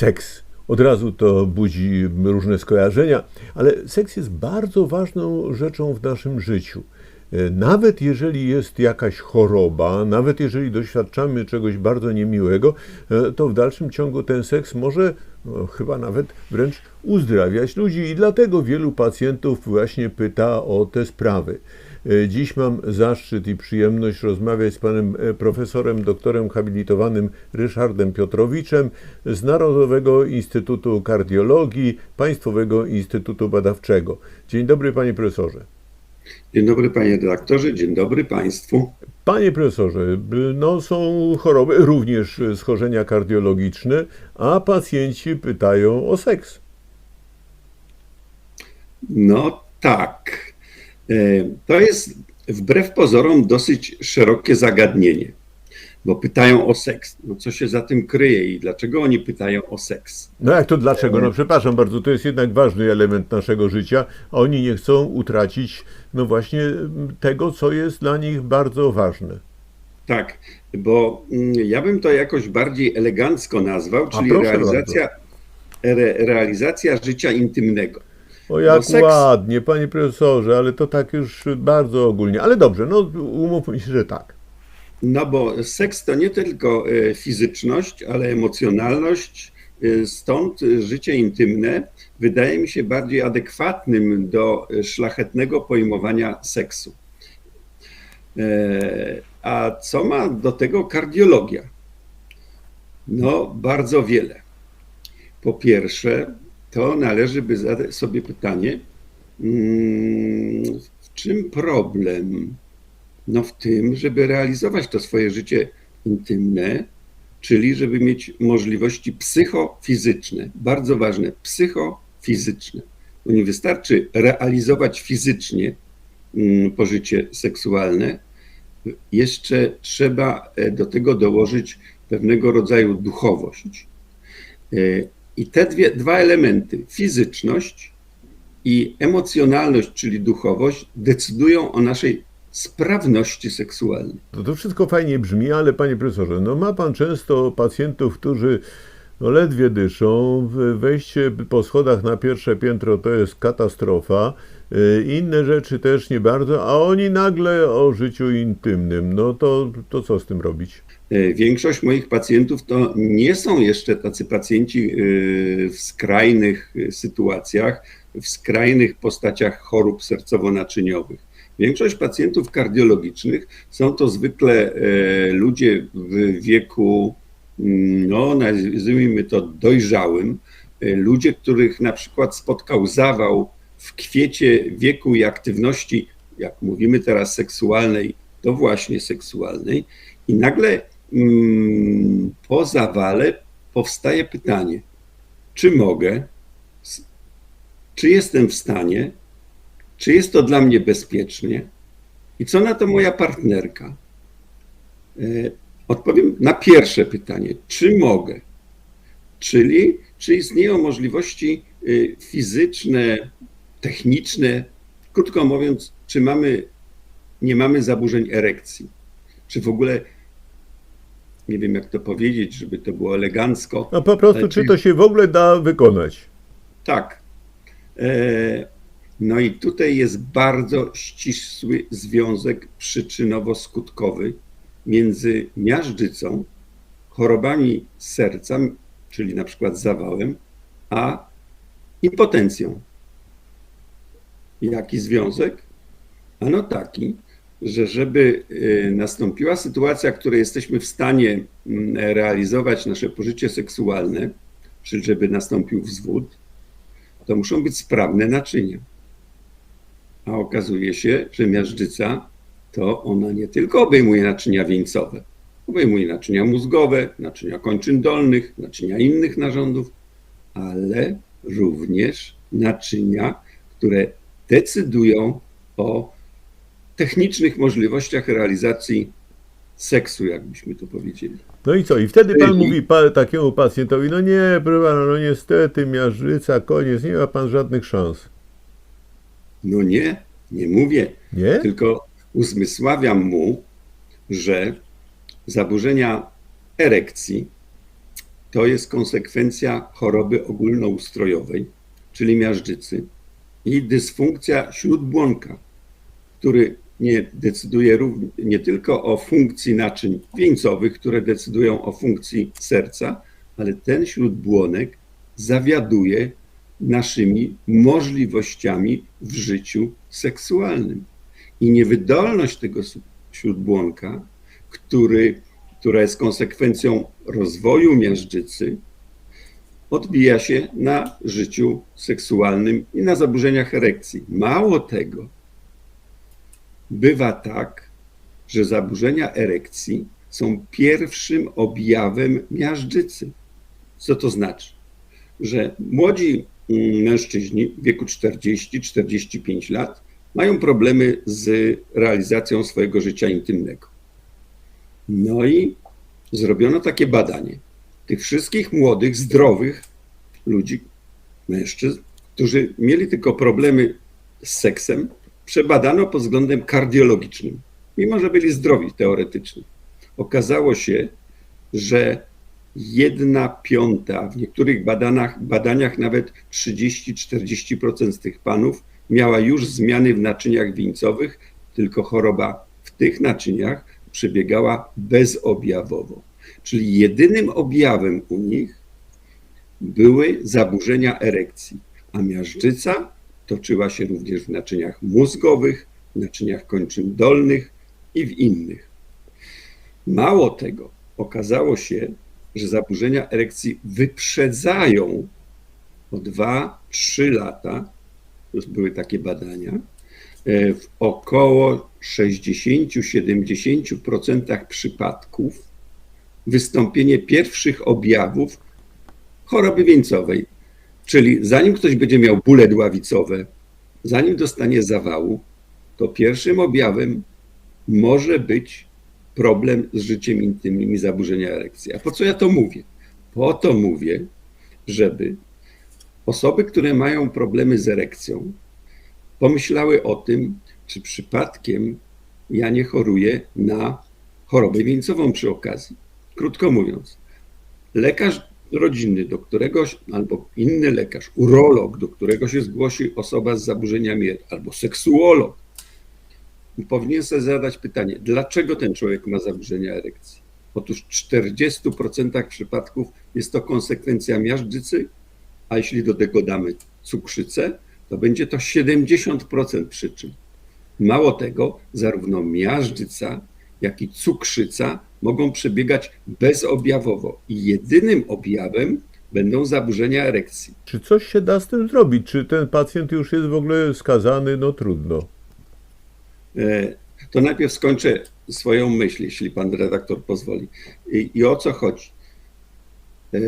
seks. Od razu to budzi różne skojarzenia, ale seks jest bardzo ważną rzeczą w naszym życiu. E, Nawet jeżeli jest jakaś choroba, nawet jeżeli doświadczamy czegoś bardzo niemiłego, e, to w dalszym ciągu ten seks może no, chyba nawet wręcz uzdrawiać ludzi i dlatego wielu pacjentów właśnie pyta o te sprawy. E, Dziś mam zaszczyt i przyjemność rozmawiać z panem e, profesorem, doktorem habilitowanym Ryszardem Piotrowiczem z Narodowego Instytutu Kardiologii Państwowego Instytutu Badawczego. Dzień dobry panie profesorze. Dzień dobry panie redaktorze, dzień dobry państwu. Panie profesorze, no są choroby, również schorzenia kardiologiczne, a pacjenci pytają o seks. No tak, to jest wbrew pozorom dosyć szerokie zagadnienie, bo pytają o seks. No co się za tym kryje i dlaczego oni pytają o seks? No jak to dlaczego? No przepraszam bardzo, to jest jednak ważny element naszego życia, oni nie chcą utracić, no właśnie tego, co jest dla nich bardzo ważne. Tak, bo mm, ja bym to jakoś bardziej elegancko nazwał, czyli realizacja, re, realizacja życia intymnego. O jak seks- ładnie, panie profesorze, ale to tak już bardzo ogólnie. Ale dobrze, no umówmy się, że tak. No bo seks to nie tylko e, fizyczność, ale emocjonalność. E, Stąd życie intymne wydaje mi się bardziej adekwatnym do e, szlachetnego pojmowania seksu. A co ma do tego kardiologia? No, bardzo wiele. Po pierwsze, to należy by zadać sobie pytanie, mm, w czym problem? No w tym, żeby realizować to swoje życie intymne, czyli żeby mieć możliwości psychofizyczne, bardzo ważne, psychofizyczne. Bo nie wystarczy realizować fizycznie mm, pożycie seksualne, jeszcze trzeba e, do tego dołożyć pewnego rodzaju duchowość. I te dwie, dwa elementy, fizyczność i emocjonalność, czyli duchowość, decydują o naszej sprawności seksualnej. To, to wszystko fajnie brzmi, ale panie profesorze, no ma pan często pacjentów, którzy no ledwie dyszą, wejście po schodach na pierwsze piętro to jest katastrofa, y, inne rzeczy też nie bardzo, a oni nagle o życiu intymnym, no to, to co z tym robić? E, Większość moich pacjentów to nie są jeszcze tacy pacjenci e, w skrajnych e, sytuacjach, w skrajnych postaciach chorób sercowo-naczyniowych. Większość pacjentów kardiologicznych są to zwykle ludzie w wieku, mm, no nazwijmy to dojrzałym, ludzie, których na przykład spotkał zawał w kwiecie wieku i aktywności, jak mówimy teraz seksualnej, to właśnie seksualnej, i nagle po zawale powstaje pytanie, czy mogę, czy jestem w stanie, czy jest to dla mnie bezpiecznie i co na to moja partnerka? E, Odpowiem na pierwsze pytanie, czy mogę? Czyli, czy istnieją możliwości y, fizyczne, techniczne, krótko mówiąc, czy mamy, nie mamy zaburzeń erekcji? Czy w ogóle nie wiem jak to powiedzieć, żeby to było elegancko. No po prostu, czy to się w ogóle da wykonać? Tak. E, No i tutaj jest bardzo ścisły związek przyczynowo-skutkowy między miażdżycą, chorobami serca, czyli na przykład zawałem, a impotencją. Jaki związek? Ano taki, że żeby y, nastąpiła sytuacja, w której jesteśmy w stanie mm, realizować nasze pożycie seksualne, czyli żeby nastąpił wzwód, to muszą być sprawne naczynia. A okazuje się, że miażdżyca to ona nie tylko obejmuje naczynia wieńcowe, obejmuje naczynia mózgowe, naczynia kończyn dolnych, naczynia innych narządów, ale również naczynia, które decydują o technicznych możliwościach realizacji seksu, jakbyśmy to powiedzieli. No i co? I wtedy pan mówi pa, takiemu pacjentowi, no nie, proszę no niestety, miażdżyca, koniec, nie ma pan żadnych szans. No nie, nie mówię, Nie? tylko uzmysławiam mu, że zaburzenia erekcji to jest konsekwencja choroby ogólnoustrojowej, czyli miażdżycy i dysfunkcja śródbłonka, który nie decyduje nie tylko o funkcji naczyń wieńcowych, które decydują o funkcji serca, ale ten śródbłonek zawiaduje naszymi możliwościami w życiu seksualnym. I niewydolność tego śródbłonka, który, która jest konsekwencją rozwoju miażdżycy, odbija się na życiu seksualnym i na zaburzeniach erekcji. Mało tego, bywa tak, że zaburzenia erekcji są pierwszym objawem miażdżycy. Co to znaczy? Że młodzi mm, mężczyźni w wieku 40-45 lat mają problemy z realizacją swojego życia intymnego. No i zrobiono takie badanie tych wszystkich młodych, zdrowych ludzi, mężczyzn, którzy mieli tylko problemy z seksem, przebadano pod względem kardiologicznym, mimo że byli zdrowi teoretycznie. Okazało się, że jedna piąta, w niektórych badaniach, badaniach nawet 30-40% z tych panów miała już zmiany w naczyniach wieńcowych, tylko choroba w tych naczyniach przebiegała bezobjawowo. Czyli jedynym objawem u nich były zaburzenia erekcji, a miażdżyca toczyła się również w naczyniach mózgowych, w naczyniach kończyn dolnych i w innych. Mało tego, okazało się, że zaburzenia erekcji wyprzedzają o 2-3 lata, to były takie badania, e, w około 60-70% przypadków wystąpienie pierwszych objawów choroby wieńcowej, Czyli zanim ktoś będzie miał bóle dławicowe, zanim dostanie zawału, to pierwszym objawem może być problem z życiem intymnym i zaburzenia erekcji. A po co ja to mówię? Po to mówię, żeby osoby, które mają problemy z erekcją, pomyślały o tym, czy przypadkiem ja nie choruję na chorobę wieńcową przy okazji. Krótko mówiąc, lekarz rodzinny, do którego, albo inny lekarz, urolog, do którego się zgłosi osoba z zaburzeniami, albo seksuolog, powinien sobie zadać pytanie, dlaczego ten człowiek ma zaburzenia erekcji? Otóż w 40% przypadków jest to konsekwencja miażdżycy, a jeśli do tego damy cukrzycę, to będzie to 70% przyczyn. Mało tego, zarówno miażdżyca, jak i cukrzyca mogą przebiegać bezobjawowo i jedynym objawem będą zaburzenia erekcji. Czy coś się da z tym zrobić? Czy ten pacjent już jest w ogóle skazany? No trudno. E, to najpierw skończę swoją myśl, jeśli pan redaktor pozwoli. I, i o co chodzi? E,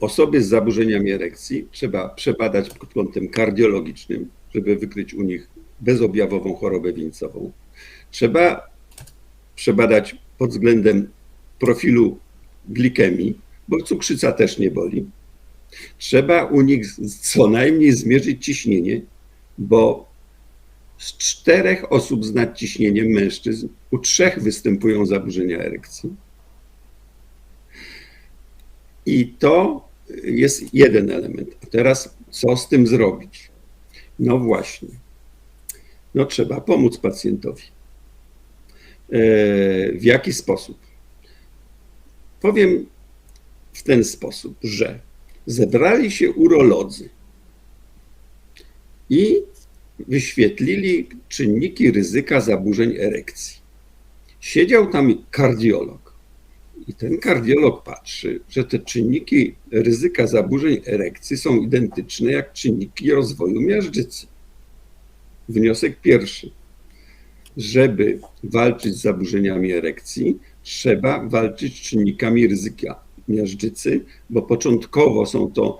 osoby z zaburzeniami erekcji trzeba przebadać pod kątem kardiologicznym, żeby wykryć u nich bezobjawową chorobę wieńcową. Trzeba przebadać pod względem profilu glikemii, bo cukrzyca też nie boli. Trzeba u nich co najmniej zmierzyć ciśnienie, bo z czterech osób z nadciśnieniem mężczyzn u trzech występują zaburzenia erekcji. I to jest jeden element. A teraz co z tym zrobić? No właśnie. No trzeba pomóc pacjentowi. E, w jaki sposób? Powiem w ten sposób, że zebrali się urolodzy i wyświetlili czynniki ryzyka zaburzeń erekcji. Siedział tam kardiolog i ten kardiolog patrzy, że te czynniki ryzyka zaburzeń erekcji są identyczne jak czynniki rozwoju miażdżycy. Wniosek pierwszy żeby walczyć z zaburzeniami erekcji, trzeba walczyć z czynnikami ryzyka. Miażdżycy, bo początkowo są to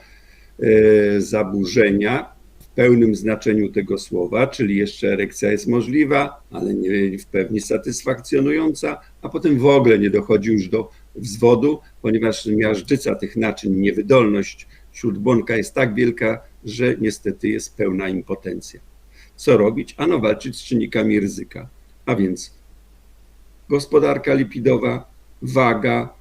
e, zaburzenia w pełnym znaczeniu tego słowa, czyli jeszcze erekcja jest możliwa, ale nie w pełni satysfakcjonująca, a potem w ogóle nie dochodzi już do wzwodu, ponieważ miażdżyca tych naczyń, niewydolność śródbłonka jest tak wielka, że niestety jest pełna impotencja co robić? Ano walczyć z czynnikami ryzyka, a więc gospodarka lipidowa, waga,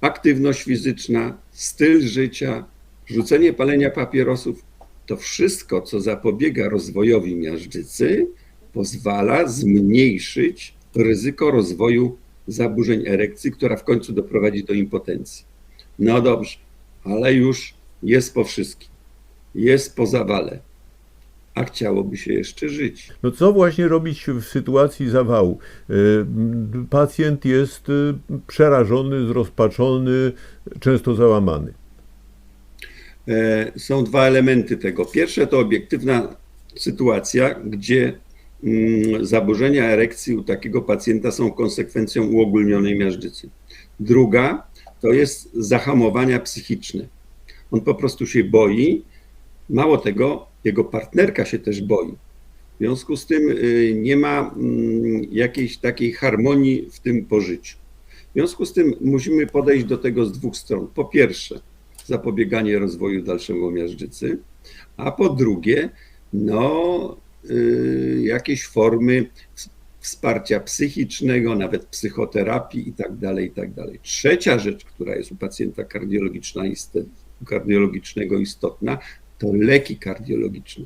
aktywność fizyczna, styl życia, rzucenie palenia papierosów, to wszystko, co zapobiega rozwojowi miażdżycy, pozwala zmniejszyć ryzyko rozwoju zaburzeń erekcji, która w końcu doprowadzi do impotencji. No dobrze, ale już jest po wszystkim, jest po zawale, a chciałoby się jeszcze żyć. No co właśnie robić w sytuacji zawału? M, Pacjent jest y, przerażony, zrozpaczony, często załamany. E, Są dwa elementy tego. Pierwsze to obiektywna sytuacja, gdzie mm, zaburzenia erekcji u takiego pacjenta są konsekwencją uogólnionej miażdżycy. Druga to jest zahamowania psychiczne. On po prostu się boi. Mało tego, jego partnerka się też boi. W związku z tym y, nie ma mm, jakiejś takiej harmonii w tym pożyciu. W związku z tym musimy podejść do tego z dwóch stron. Po pierwsze, zapobieganie rozwoju dalszego miażdżycy, a po drugie, no, y, jakieś formy ws- wsparcia psychicznego, nawet psychoterapii i tak dalej, i tak dalej. Trzecia rzecz, która jest u pacjenta kardiologiczna, kardiologicznego istotna, to leki kardiologiczne.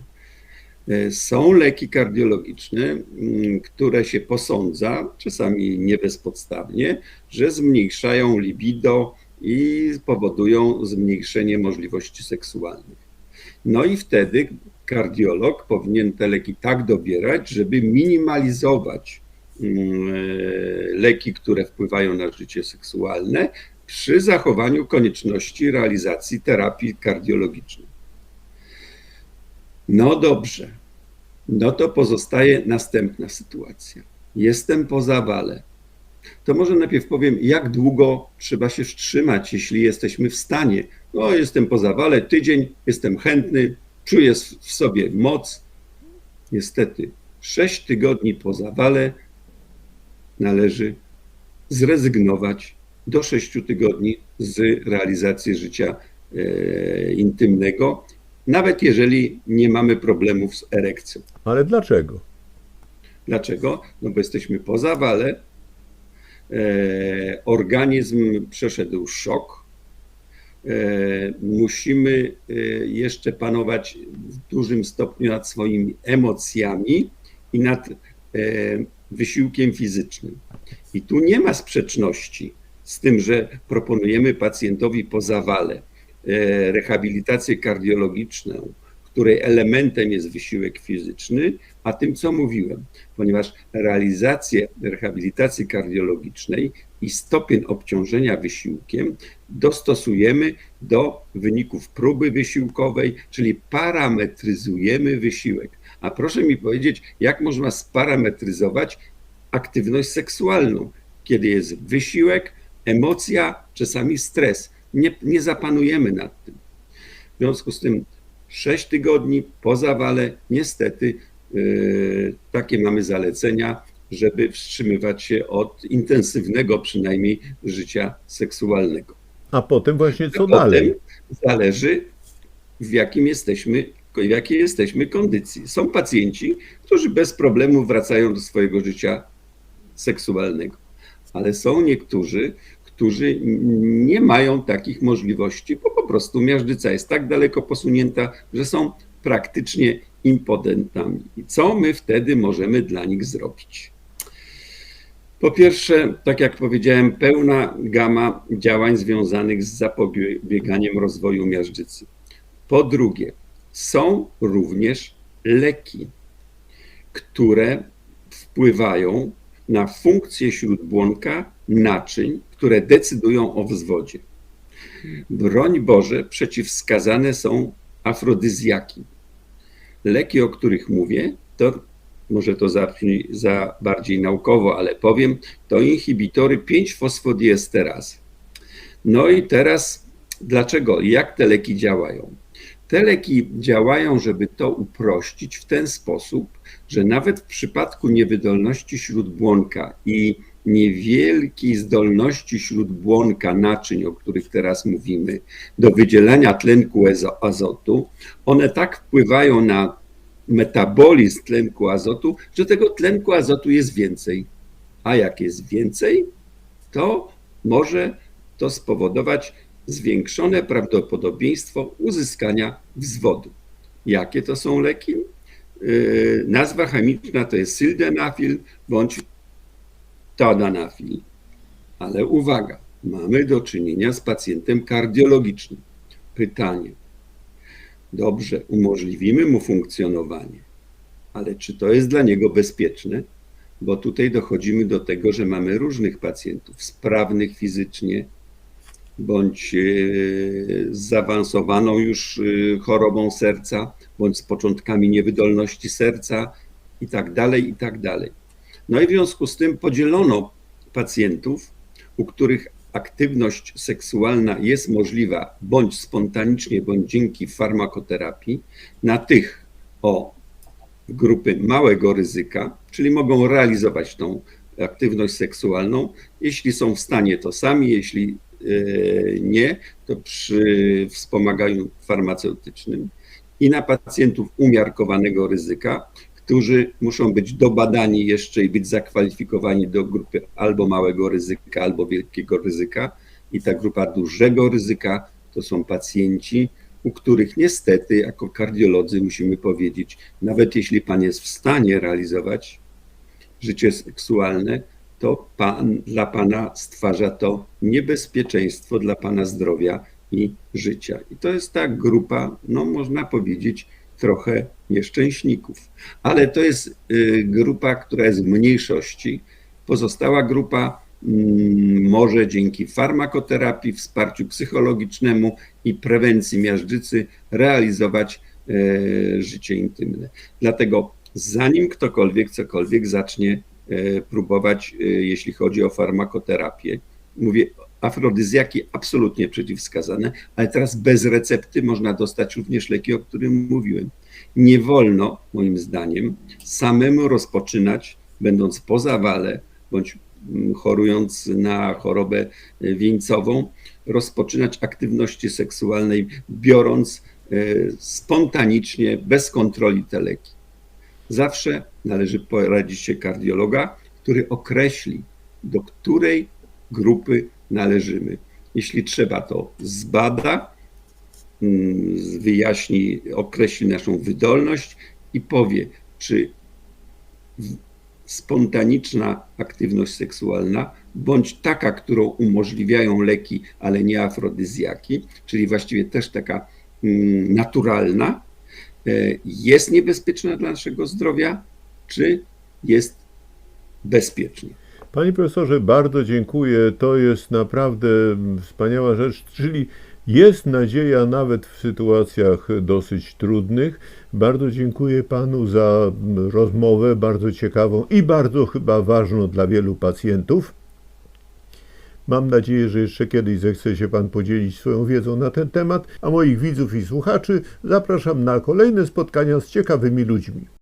E, Są leki kardiologiczne, mm, które się posądza, czasami nie bezpodstawnie, że zmniejszają libido i powodują zmniejszenie możliwości seksualnych. No i wtedy kardiolog powinien te leki tak dobierać, żeby minimalizować mm, e, leki, które wpływają na życie seksualne, przy zachowaniu konieczności realizacji terapii kardiologicznej. No dobrze, no to pozostaje następna sytuacja. Jestem po zawale. To może najpierw powiem, jak długo trzeba się wstrzymać, jeśli jesteśmy w stanie. No, jestem po zawale, tydzień, jestem chętny, czuję w sobie moc. Niestety, sześć tygodni po zawale należy zrezygnować do sześciu tygodni z realizacji życia e, intymnego, nawet jeżeli nie mamy problemów z erekcją. Ale dlaczego? Dlaczego? No bo jesteśmy po zawale, e, organizm przeszedł szok, e, musimy e, jeszcze panować w dużym stopniu nad swoimi emocjami i nad e, wysiłkiem fizycznym. I tu nie ma sprzeczności z tym, że proponujemy pacjentowi po zawale rehabilitację kardiologiczną, której elementem jest wysiłek fizyczny, a tym, co mówiłem, ponieważ realizację rehabilitacji kardiologicznej i stopień obciążenia wysiłkiem dostosujemy do wyników próby wysiłkowej, czyli parametryzujemy wysiłek. A proszę mi powiedzieć, jak można sparametryzować aktywność seksualną, kiedy jest wysiłek, emocja, czasami stres. Nie, nie zapanujemy nad tym. W związku z tym 6 tygodni po zawale, niestety, yy, takie mamy zalecenia, żeby wstrzymywać się od intensywnego przynajmniej życia seksualnego. A potem właśnie co dalej? Zależy, w jakim jesteśmy, w jakiej jesteśmy kondycji. Są pacjenci, którzy bez problemu wracają do swojego życia seksualnego, ale są niektórzy, którzy nie mają takich możliwości, bo po prostu miażdżyca jest tak daleko posunięta, że są praktycznie impotentami. I co my wtedy możemy dla nich zrobić? Po pierwsze, tak jak powiedziałem, pełna gama działań związanych z zapobieganiem rozwoju miażdżycy. Po drugie, są również leki, które wpływają na funkcję śródbłonka naczyń, które decydują o wzwodzie. Broń Boże, przeciwwskazane są afrodyzjaki. Leki, o których mówię, to może to zabrzmi za bardziej naukowo, ale powiem, to inhibitory 5-fosfodiesterazy. No i teraz dlaczego, jak te leki działają? Te leki działają, żeby to uprościć w ten sposób, że nawet w przypadku niewydolności śródbłonka i niewielkiej zdolności śródbłonka naczyń, o których teraz mówimy, do wydzielania tlenku azotu, one tak wpływają na metabolizm tlenku azotu, że tego tlenku azotu jest więcej. A jak jest więcej, to może to spowodować zwiększone prawdopodobieństwo uzyskania wzwodu. Jakie to są leki? Yy, Nazwa chemiczna to jest sildenafil bądź tadalafil. Ale uwaga, mamy do czynienia z pacjentem kardiologicznym. Pytanie. Dobrze, umożliwimy mu funkcjonowanie, ale czy to jest dla niego bezpieczne? Bo tutaj dochodzimy do tego, że mamy różnych pacjentów, sprawnych fizycznie, bądź e, z zaawansowaną już e, chorobą serca, bądź z początkami niewydolności serca i tak dalej, i tak dalej. No i w związku z tym podzielono pacjentów, u których aktywność seksualna jest możliwa bądź spontanicznie, bądź dzięki farmakoterapii, na tych o grupy małego ryzyka, czyli mogą realizować tą aktywność seksualną, jeśli są w stanie to sami, jeśli e, nie, to przy wspomaganiu farmaceutycznym i na pacjentów umiarkowanego ryzyka, którzy muszą być dobadani jeszcze i być zakwalifikowani do grupy albo małego ryzyka, albo wielkiego ryzyka. I ta grupa dużego ryzyka to są pacjenci, u których niestety, jako kardiolodzy, musimy powiedzieć, nawet jeśli pan jest w stanie realizować życie seksualne, to pan, dla pana stwarza to niebezpieczeństwo dla pana zdrowia i życia. I to jest ta grupa, no można powiedzieć, trochę nieszczęśników. Ale to jest y, grupa, która jest w mniejszości. Pozostała grupa mm, może dzięki farmakoterapii, wsparciu psychologicznemu i prewencji miażdżycy realizować e, życie intymne. Dlatego zanim ktokolwiek cokolwiek zacznie e, próbować, e, jeśli chodzi o farmakoterapię, mówię afrodyzjaki absolutnie przeciwwskazane, ale teraz bez recepty można dostać również leki, o którym mówiłem. Nie wolno, moim zdaniem, samemu rozpoczynać, będąc po zawale bądź mm, chorując na chorobę e, wieńcową, rozpoczynać aktywności seksualnej, biorąc e, spontanicznie, bez kontroli te leki. Zawsze należy poradzić się kardiologa, który określi, do której grupy należymy. Jeśli trzeba, to zbada, mm, wyjaśni, określi naszą wydolność i powie, czy spontaniczna aktywność seksualna, bądź taka, którą umożliwiają leki, ale nie afrodyzjaki, czyli właściwie też taka mm, naturalna, e, jest niebezpieczna dla naszego zdrowia, czy jest bezpieczna. Panie profesorze, bardzo dziękuję. To jest naprawdę wspaniała rzecz, czyli jest nadzieja nawet w sytuacjach dosyć trudnych. Bardzo dziękuję panu za rozmowę, bardzo ciekawą i bardzo chyba ważną dla wielu pacjentów. Mam nadzieję, że jeszcze kiedyś zechce się Pan podzielić swoją wiedzą na ten temat, a moich widzów i słuchaczy zapraszam na kolejne spotkania z ciekawymi ludźmi.